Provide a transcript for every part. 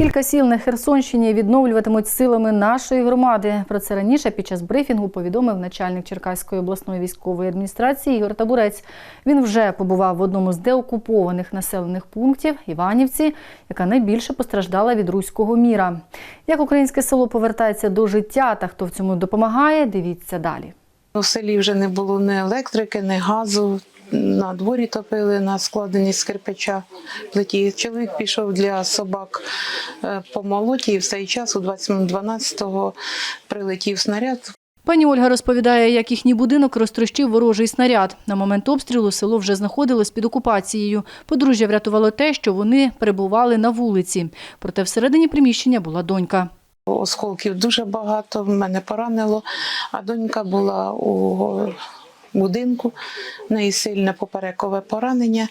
Кілька сіл на Херсонщині відновлюватимуть силами нашої громади. Про це раніше під час брифінгу повідомив начальник Черкаської обласної військової адміністрації Ігор Табурець. Він вже побував в одному з деокупованих населених пунктів Іванівці, яка найбільше постраждала від руського міра. Як українське село повертається до життя та хто в цьому допомагає, дивіться далі. У селі вже не було ні електрики, ні газу. На дворі топили на складені з кирпича плиті. Чоловік пішов для собак е, по молоті, і в цей час, у 12-го, прилетів снаряд. Пані Ольга розповідає, як їхній будинок розтрощив ворожий снаряд. На момент обстрілу село вже знаходилось під окупацією. Подружжя врятувало те, що вони перебували на вулиці. Проте всередині приміщення була донька. Осколків дуже багато, мене поранило, а донька була у будинку. В неї сильне поперекове поранення,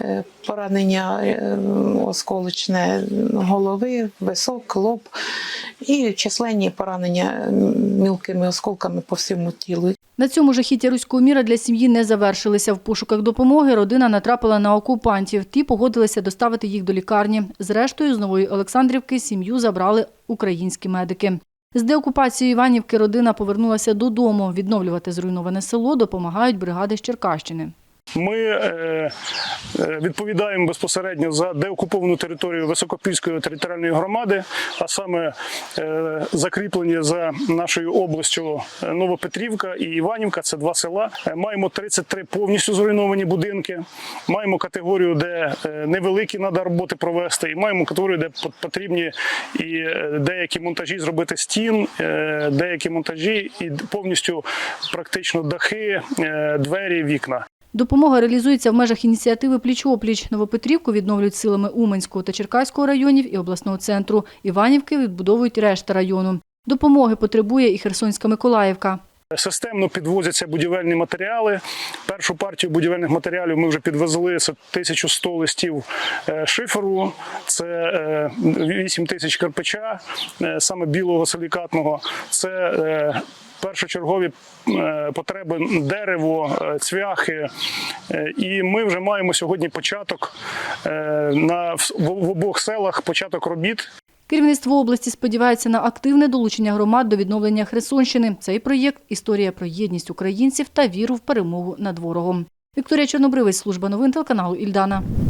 е, поранення е, осколочне голови, висок, лоб і численні поранення мілкими осколками по всьому тілу. На цьому жахіття руського міра для сім'ї не завершилися. В пошуках допомоги родина натрапила на окупантів. Ті погодилися доставити їх до лікарні. Зрештою, з Нової Олександрівки сім'ю забрали українські медики. З деокупації Іванівки родина повернулася додому. Відновлювати зруйноване село допомагають бригади з Черкащини. Ми е, е, відповідаємо безпосередньо за деокуповану територію Високопільської територіальної громади, а саме е, закріплені за нашою областю Новопетрівка і Іванівка. Це два села. Маємо 33 повністю зруйновані будинки. Маємо категорію, де невеликі треба роботи провести, і маємо категорію, де потрібні і деякі монтажі зробити стін, деякі монтажі і повністю практично дахи, двері, вікна. Допомога реалізується в межах ініціативи «Пліч-опліч». Новопетрівку відновлюють силами Уманського та Черкаського районів і обласного центру. Іванівки відбудовують решта району. Допомоги потребує і Херсонська Миколаївка. Системно підвозяться будівельні матеріали. Першу партію будівельних матеріалів ми вже підвезли. Це 1100 листів е, шиферу, це е, 8 тисяч кирпича, е, саме білого силікатного. Це е, першочергові е, потреби дерево, е, цвяхи. Е, І ми вже маємо сьогодні початок на в обох селах початок робіт. Керівництво області сподівається на активне долучення громад до відновлення Херсонщини. Цей проєкт – історія про єдність українців та віру в перемогу над ворогом. Вікторія Чорнобривець, служба новин телеканалу Ільдана.